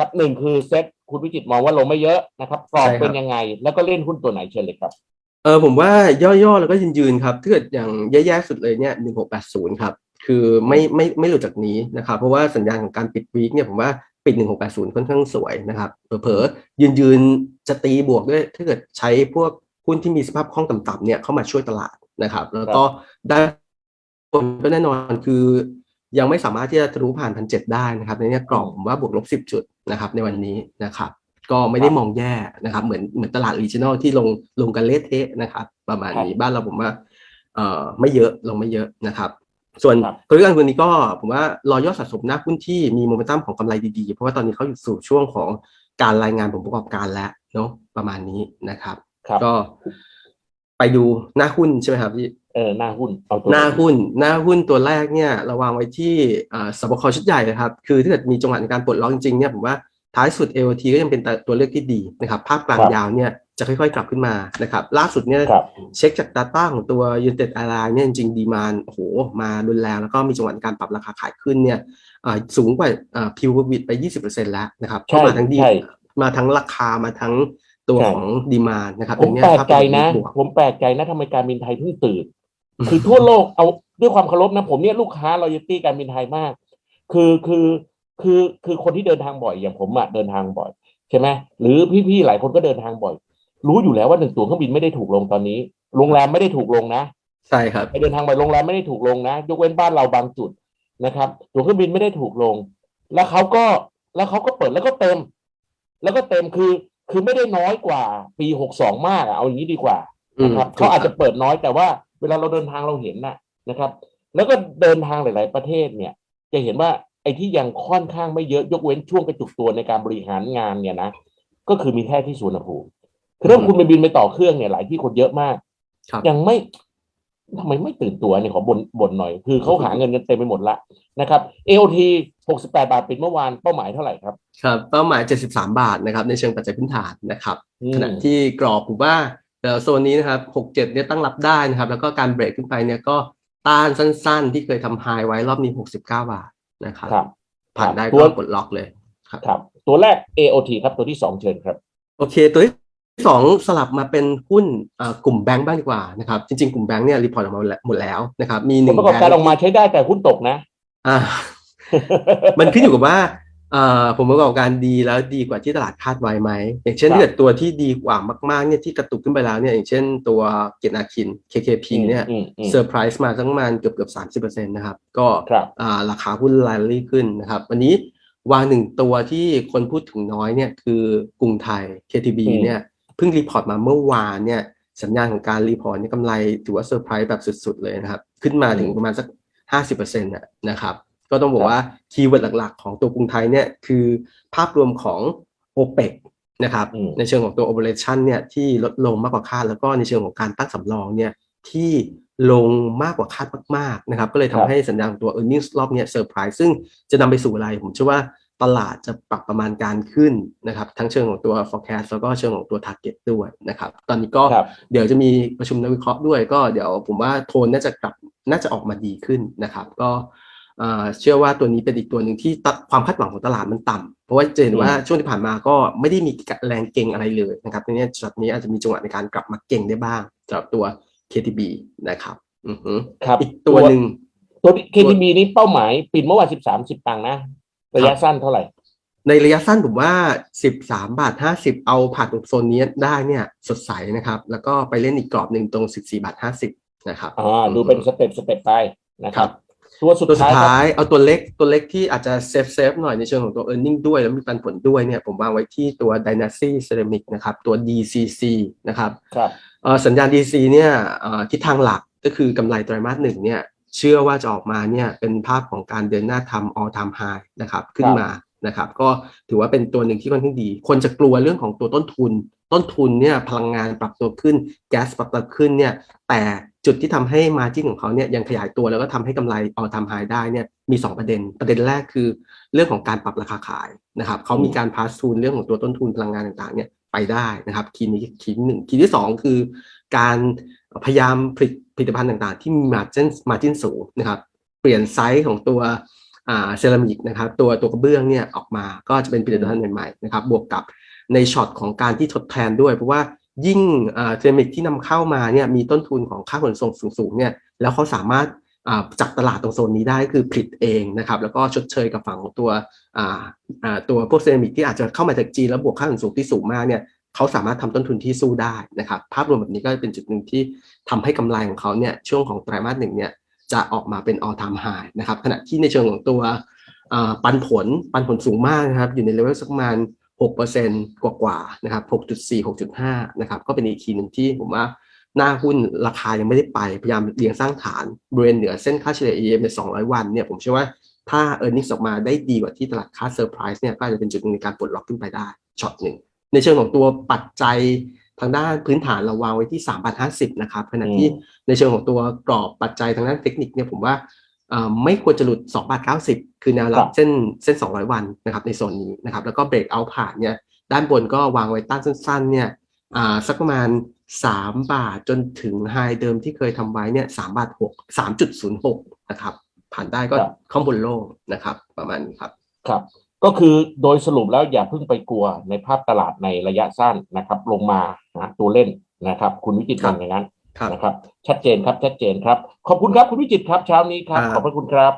นะครับหนึ่งคือเซ็ตคุณวิจิตรมองว่าลงไม่เยอะนะครับกรอบใช่ครับ เป็นยังไง แล้วก็เล่นหุ้นตัวไหนเชิญเลยครับ เออผมว่าย่อๆแล้วก็ยืนๆครับถ้าเกิดอย่างแย่ๆสุดเลยเนี่ยหนึ่งหกแปดศูนย์ครับ คือไม่ไม่ไม่หลุดจากนี้นะครับ เพราะว่าสัญญาณของการปิดวีคเนี่ยผมว่าปิดหนึ่งหกแปดศูนย์ค่อนข้างสวยนะครับเผลอๆยืนๆจะตีบวกด้วยถ้าเกิดใช้พวกหุ้นที่มีสภาพคล่องต่ำๆเนี่ยเข้ามาช่วยตลาดนะครับ แล้วก็ได้ผลก็แน่นอนคือยังไม่สามารถที่จะทะลุผ่านพันเจ็ดได้นะครับในเนี้ยกรอบผมว่าบวกลบสิบจุด นะครับในวันนี้นะครับ ก็ไม่ได้มองแย่นะครับ เหมือนเหมือนตลาดรีจิ o น a ลที่ลงลงกันเละเทะนะครับ ประมาณนี้บ้านเราผมว่าเอ่อไม่เยอะลงไม่เยอะนะครับ ส่วนครับตัวเรื่องตัวนี้ก็ผมว่ารอยอดสะสมหน้าหุ้นที่มีโมเมนตัมของกำไรดีๆ เพราะว่าตอนนี้เขาอยู่สู่ช่วงของการรายงานผลประกอบการแล้วเนาะประมาณนี้นะครับครับก็ไปดูหน้าหุ้นใช่ไหมครับพี่ เออหน้าหุ้นเอาตัวหน้าหุ้น หน้าหุ้นตัวแรกเนี่ยเราวางไว้ที่อ่าสบคชุดใหญ่เลยครับ คือถ้าเกิดมีจังหวะในการปลดล็อกจริงๆเนี่ยผมว่าท้ายสุด AOT ก็ยังเป็นตัวเลือกที่ดีนะครับภาพกลางยาวเนี่ยจะค่อยๆ กลับขึ้นมานะครับ ล่าสุดเนี่ยครับเช็คจาก Data ของตัว United Airlines เนี่ยจริงๆดีมานโอ้โหมารุนแรงแล้วก็มีจังหวะในการปรับราคาขายขึ้นเนี่ยอ่าสูงกว่าอ่าพิววิดไป 20%แล้วนะครับใช่ก็มาทั้งดีใช่มาทั้งราคามาทั้งตัวใช่ของดีมานนะครับผมอันเนี้ยแปลกถ้าใจเป็นนะบวกผมแปลกใจนะทำไมการบินไทยเพิ่งตื่น คือทั่วโลกเอาด้วยความเคารพนะผมเนี่ยลูกค้ารอยตี้การบินไทยมาก คือคือคือคือคนที่เดินทางบ่อยอย่างผมอะเดินทางบ่อยใช่ไหมหรือพี่ๆหลายคนก็เดินทางบ่อย รู้อยู่แล้วว่าหนึ่งตั๋วเครื่องบินไม่ได้ถูกลงตอนนี้ โรงแรมไม่ได้ถูกลงนะ ใช่ครับไปเดินทางไปโรงแรมไม่ได้ถูกลงนะ ยกเว้นบ้านเราบางจุดนะครับ ตั๋วเครื่องบินไม่ได้ถูกลง แล้วเขาก็แล้วเขาก็เปิดแล้วก็เต็ม แล้วก็เต็มคือคือไม่ได้น้อยกว่าปีหกสองมากอะเอาอย่างนี้ดีกว่านะครับอืมเขาอาจจะเปิดน้อยแต่ว่า เวลาเราเดินทางเราเห็นน่ะนะครับ แล้วก็เดินทางหลาย ๆ ประเทศเนี่ย จะเห็นว่าไอ้ที่ยังค่อนข้างไม่เยอะยกเว้นช่วงกระจุกตัวในการบริหารงานเนี่ยนะก็คือมีแค่ที่สุวรรณภูมิคือถ้าคุณไปบินไปต่อเครื่องเนี่ยหลายที่คนเยอะมากครับยังไม่ทำไมไม่ตื่นตัวเนี่ยขอบนบนหน่อย คือเขาหาเงินกันเต็มไปหมดละนะครับ AOT 68 บาทปิดเมื่อวานเป้าหมายเท่าไหร่ครับ ครับ เป้าหมาย 73 บาทนะครับ ในเชิงปัจจัยพื้นฐานนะครับอืมขณะที่กรอบผมว่า เอ่อโซนนี้นะครับ67เนี่ยตั้งรับได้นะครับ แล้วก็การเบรกขึ้นไปเนี่ยก็ต้านสั้น ๆ ที่เคยทำไฮไว้รอบนี้69บาทนะครับครับ ผ่านได้ตัก็วกดล็อกเลยครับครับ ตัวแรก AOT ครับ ตัวที่สองเชิญครับ โอเค ตัวที่สองสลับมาเป็นหุ้นเอ่อกลุ่มแบงก์บ้างดีกว่านะครับ จริง ๆ กลุ่มแบงก์เนี่ยรีพอร์ตออกมาหมดแล้วนะครับ มีหผลนึ่งประกอบแบงการออกก์มาใช้ได้แต่หุ้นตกนะ อ่า มันขึ้นอยู่กับว่าเอ่อ ผมประกอบการดีแล้วดีกว่าที่ตลาดคาดไว้ไหมอย่างเช่นครับถ้าเกิดตัวที่ดีกว่ามากๆเนี่ยที่กระตุกขึ้นไปแล้วเนี่ยอย่างเช่นตัวเกียรตินาคิน KKP เนี่ยอืมอืมเซอร์ไพรส์มาทั้งประมาณเกือบเกือบสามสิบเปอร์เซ็นต์นะครับ ก็ครับอ่าราคาหุ้นไลลี่ขึ้นนะครับ วันนี้วางหนึ่งตัวที่คนพูดถึงน้อยเนี่ยคือกรุงไทย KTB อืมเนี่ยเพิ่งรีพอร์ตมาเมื่อวานเนี่ยสัญญาณของการรีพอร์ตเนี่ยกำไรถือว่าเซอร์ไพรส์แบบสุดๆเลยนะครับ ขึ้นมาถึงประมาณสักห้าสิบเปอร์เซ็นต์นะครับ ก็ต้องบอกว่าคีย์เวิร์ดหลัก ๆ ของตัวกรุงไทยเนี่ยคือภาพรวมของ o p e ปนะครับอืมในเชิงของตัว operation เนี่ยที่ลดลงมากกว่าคาดแล้วก็ในเชิงของการตั้งสำรองเนี่ยที่ลงมากกว่าคาดมากๆนะครับก็เลยครัทำบให้สัญญาณของตัว earnings รอบเนี้เซอร์ไพรส์ซึ่งจะนำไปสู่อะไร ผมเชื่อว่าตลาดจะปรับประมาณการขึ้นนะครับ ทั้งเชิงของตัว forecast แล้วก็เชิงของตัว target ด้วยนะครับ ตอนนี้ก็ครับเดี๋ยวจะมีประชุมนักวิเคราะห์ด้วย ก็เดี๋ยวผมว่าโทนน่าจะกลับน่าจะออกมาดีขึ้นนะครับ ก็ เอ่อเชื่อว่าตัวนี้เป็นอีกตัวหนึ่งที่ตะความคาดหวังของตลาดมันต่ำเพราะว่าจะเห็นว่าอืมช่วงที่ผ่านมาก็ไม่ได้มีแรงเก่งอะไรเลยนะครับทีนี้ช็อตนี้อาจจะมีจังหวะในการกลับมาเก่งได้บ้างสำหรับตัว KTB นะครับอือฮึครับอีกตัวหนึ่งตัว KTB นี้เป้าหมายปิดเมื่อวานสิบสามสิบตังค์นะ ระยะสั้นเท่าไหร่ ในระยะสั้นผมว่า13บาท50เอาผ่านตรงโซนนี้ได้เนี่ยสดใสนะครับ แล้วก็ไปเล่นอีกกรอบหนึ่งตรง14บาท50นะครับอ่าดูเป็นสเต็ปสเต็ปไปนะคครัรับบ ตัวสุดตัวสุท้าดยครับท้ายเอาตัวเล็กตัวเล็กที่อาจจะเซฟเซฟหน่อยในเชิงของตัว e a r n i n g ด้วย แล้วมีปันผลด้วยเนี่ยผมวางไว้ที่ตัว Dynasty Ceramic นะครับ ตัว DCC นะครับครับเอ่อสัญญาณ DC เนี่ยเอ่อทิศทางหลักก็คือกำไรไตรมาสหนึ่งเนี่ยเชื่อว่าจะออกมาเนี่ยเป็นภาพของการเดินหน้าทำ all time high นะครับขึ้นมานะครับก็ถือว่าเป็นตัวหนึ่งที่ค่อนข้างดี คนจะกลัวเรื่องของตัวต้นทุน ต้นทุนเนี่ยพลังงานปรับตัวขึ้นแก๊สปรับตัวขึ้นเนี่ยแต่ จุดที่ทำให้มาจิ้นของเขาเนี่ยยังขยายตัวแล้วก็ทำให้กำไร all time high ได้เนี่ยมี 2 ประเด็น ประเด็นแรกคือเรื่องของการปรับราคาขายนะครับเขามีการพาสทูนเรื่องของตัวต้นทุนพลังงานต่างๆเนี่ยไปได้นะครับคีย์นี้คีย์ที่หนึ่งคีย์ที่สองคือการพยายามผลิตผลิตภัณฑ์ต่างๆ ที่มีมาจิ้นมาจิ้นสูงนะครับเปลี่ยนไซส์ของตัวอ่าเซรามิกนะครับตัวตัวกระเบื้องเนี่ยออกมาก็จะเป็นผลิตภัณฑ์ใหม่ๆนะครับบวกกับในช็อตของการที่ทดแทนด้วย เพราะว่า ยิ่งเซมิกที่นำเข้ามาเนี่ยมีต้นทุนของค่าขนส่งสูงๆเนี่ยแล้วเขาสามารถจับตลาดตรงโซนนี้ได้คือผลิตเองนะครับแล้วก็ชดเชยกับฝั่งของตัวตัวพวกเซรามิกที่อาจจะเข้ามาจากจีนแล้วบวกค่าขนส่งที่สูงมากเนี่ยเขาสามารถทำต้นทุนที่สู้ได้นะครับภาพรวมแบบนี้ก็เป็นจุดหนึ่งที่ทำให้กำไรของเขาเนี่ยช่วงของไตรมาสหนึ่งเนี่ยจะออกมาเป็น all time high นะครับขณะที่ในเชิงของตัวปันผลปันผลสูงมากนะครับอยู่ในเลเวลสักประมาณ 6%กว่ากว่าๆนะครับ 6.4 6.5 นะครับ ก็เป็นอีกทีหนึ่งที่ผมว่าหน้าหุ้นราคายังไม่ได้ไป พยายามเรียงสร้างฐานบริเวณเหนือเส้นค่าเฉลี่ย EM ใน 200 วันเนี่ยผมเชื่อว่าถ้า e a r n i n g ออกมาได้ดีกว่าที่ตลาดคาดเซอร์ไพรส์เนี่ยก็จะเป็นจุดหนึ่งในการปลดล็อกขึ้นไปได้ช็อตหนึ่ง ในเชิงของตัวปัจจัยทางด้านพื้นฐานเราวางไว้ที่3 5 0 นะครับขณะที่ในเชิงของตัวกรอบปัจจัยทางด้านเทคนิคเนี่ยผมว่า ไม่ควรจะหลุด2บาท90 คือแนวรับครับเส้นเส้น 200 วันนะครับในโซนนี้นะครับแล้วก็เบรกเอาผ่านเนี่ยด้านบนก็วางไว้ต้านสั้นๆเนี่ยอ่าสักประมาณ 3 บาทจนถึงไฮเดิมที่เคยทำไว้เนี่ย3บาท6 3.06นะครับผ่านได้ก็ครับข้างบนโล่งนะครับประมาณนี้ครับครับก็คือโดยสรุปแล้วอย่าเพิ่งไปกลัวในภาพตลาดในระยะสั้นนะครับ ลงมานะตัวเล่นนะครับ คุณวิจิตรครัมบองอย่างนั้นครับ นะครับ ชัดเจนครับชัดเจนครับ ขอบคุณครับคุณวิจิตรครับเช้านี้ครับครับ ขอบพระคุณครับ